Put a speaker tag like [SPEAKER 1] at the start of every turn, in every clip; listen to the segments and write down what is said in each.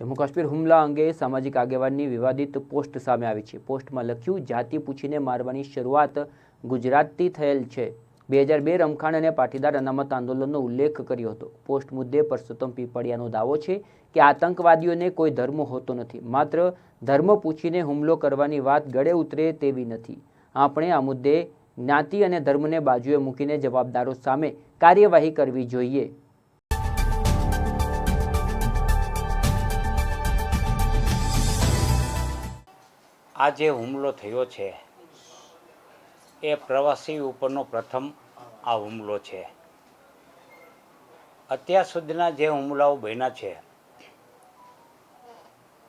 [SPEAKER 1] જમ્મુ કાશ્મીર હુમલા અંગે સામાજિક આગેવાનની વિવાદિત પોસ્ટ સામે આવી છે. પોસ્ટમાં લખ્યું, જાતિ પૂછીને મારવાની શરૂઆત ગુજરાતથી થયેલ છે. બે હજાર બે રમખાણ અને પાટીદાર અનામત આંદોલનનો ઉલ્લેખ કર્યો હતો. પોસ્ટ મુદ્દે પરસોત્તમ પીપળિયાનો દાવો છે કે આતંકવાદીઓને કોઈ ધર્મ હોતો નથી. માત્ર ધર્મ પૂછીને હુમલો કરવાની વાત ગળે ઉતરે તેવી નથી. આપણે આ મુદ્દે જ્ઞાતિ અને ધર્મને બાજુએ મૂકીને જવાબદારો સામે કાર્યવાહી કરવી જોઈએ.
[SPEAKER 2] આ જે હુમલો થયો છે, એ પ્રવાસી ઉપરનો પ્રથમ આ હુમલો છે. અત્યાર સુધીના જે હુમલાઓ બન્યા છે,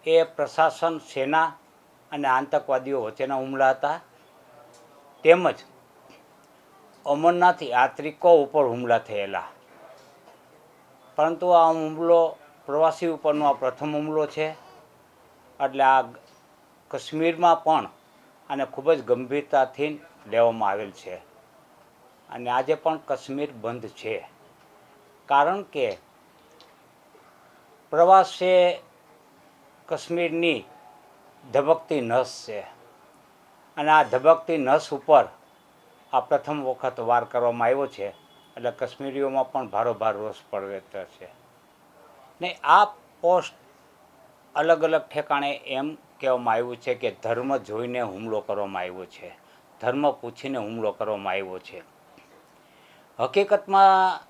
[SPEAKER 2] એ પ્રશાસન, સેના અને આતંકવાદીઓ વચ્ચેના હુમલા હતા. તેમજ અમરનાથ યાત્રિકો ઉપર હુમલા થયેલા. પરંતુ આ હુમલો પ્રવાસી ઉપરનો આ પ્રથમ હુમલો છે. એટલે આ કાશ્મીરમાં પણ આને ખૂબ જ ગંભીરતાથી લેવામાં આવેલ છે. અને આજે પણ કાશ્મીર બંધ છે. કારણ કે પ્રવાસે કશ્મીરની ધબકતી નસ છે. અને આ ધબકતી નસ ઉપર આ પ્રથમ વખત વાર કરવામાં આવ્યો છે. એટલે કશ્મીરીઓમાં પણ ભારોભાર રોષ પડવેતર છે. ને આ પોસ્ટ અલગ અલગ ઠેકાણે એમ કહેવામાં આવ્યું છે કે ધર્મ જોઈને હુમલો કરવામાં આવ્યો છે. ધર્મ પૂછીને હુમલો કરવામાં આવ્યો છે. હકીકતમાં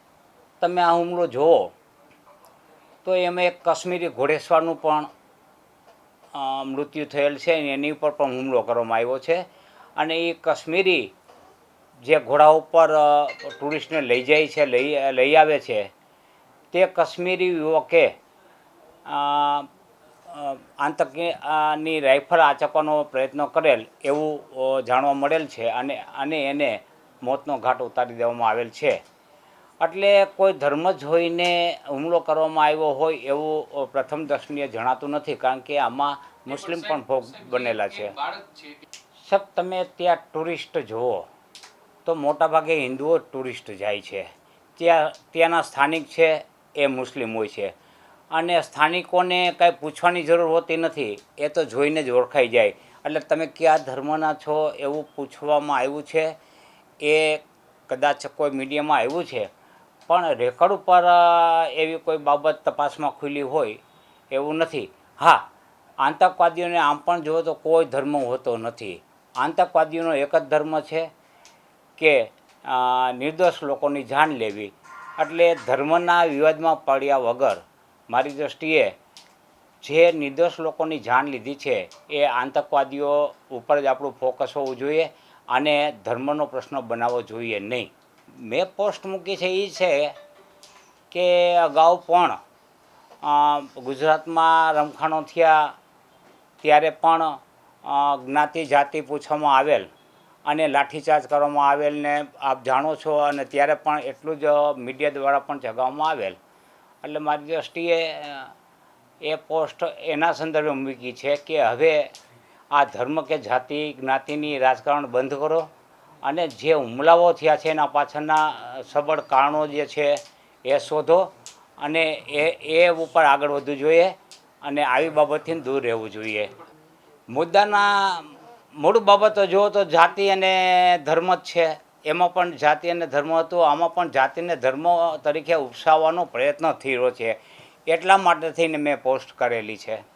[SPEAKER 2] તમે આ હુમલો જુઓ, તો એમાં એક કાશ્મીરી ઘોડેસવારનું પણ મૃત્યુ થયેલ છે એની ઉપર પણ હુમલો કરવામાં આવ્યો છે. અને એ કાશ્મીરી જે ઘોડા ઉપર ટુરિસ્ટને લઈ જાય છે, લઈ લઈ આવે છે, તે કાશ્મીરી યુવકે આતંકની રાઇફલ આચકવાનો પ્રયત્ન કરેલ એવું જાણવા મળેલ છે અને અને એને મોતનો ઘાટ ઉતારી દેવામાં આવેલ છે. એટલે કોઈ ધર્મ જોઈને હુમલો કરવામાં આવ્યો હોય એવું પ્રથમ દર્શનીય જણાતું નથી, કારણ કે આમાં મુસ્લિમ પણ ભોગ બનેલા છે. સબ તમે ત્યાં ટુરિસ્ટ જુઓ, તો મોટાભાગે હિન્દુઓ ટુરિસ્ટ જાય છે. ત્યાં, ત્યાંના સ્થાનિક છે એ મુસ્લિમ હોય છે. અને સ્થાનિકોને કાંઈ પૂછવાની જરૂર હોતી નથી, એ તો જોઈને જ ઓળખાઈ જાય. એટલે તમે કયા ધર્મના છો એવું પૂછવામાં આવ્યું છે? એ કદાચ કોઈ મીડિયામાં આવ્યું છે. પણ રેકોર્ડ ઉપર એવી કોઈ બાબત તપાસમાં ખુલી હોય એવું નથી. હા, આતંકવાદીઓને આમ પણ જુઓ તો કોઈ ધર્મ હોતો નથી. આતંકવાદીઓનો એક જ ધર્મ છે કે નિર્દોષ લોકોની જાન લેવી. એટલે ધર્મના વિવાદમાં પડ્યા વગર મારી દૃષ્ટિએ જે નિર્દોષ લોકોની જાન લીધી છે, એ આતંકવાદીઓ ઉપર જ આપણું ફોકસ હોવું જોઈએ અને ધર્મનો પ્રશ્ન બનાવવો જોઈએ નહીં. મેં પોસ્ટ મૂકી છે એ છે કે અગાઉ પણ ગુજરાતમાં રમખાણો થયા, ત્યારે પણ જ્ઞાતિ જાતિ પૂછવામાં આવેલ અને લાઠીચાર્જ કરવામાં આવેલ ને આપ જાણો છો અને ત્યારે પણ એટલું જ મીડિયા દ્વારા પણ જગાવવામાં આવેલ. એટલે મારી દૃષ્ટિએ એ પોસ્ટ એના સંદર્ભે મૂકી છે કે હવે આ ધર્મ કે જાતિ જ્ઞાતિની રાજકારણ બંધ કરો અને જે હુમલાઓ થયા છે એના પાછળના સબળ કારણો જે છે એ શોધો અને એ એ ઉપર આગળ વધવું જોઈએ અને આવી બાબતથી દૂર રહેવું જોઈએ. મુદ્દાના મૂળ બાબતો જુઓ તો જાતિ અને ધર્મ જ છે. એમાં પણ જાતિ અને ધર્મ હતું, આમાં પણ જાતિને ધર્મ તરીકે ઉપસાવવાનો પ્રયત્ન થયો છે. એટલા માટે થઈને મેં પોસ્ટ કરેલી છે.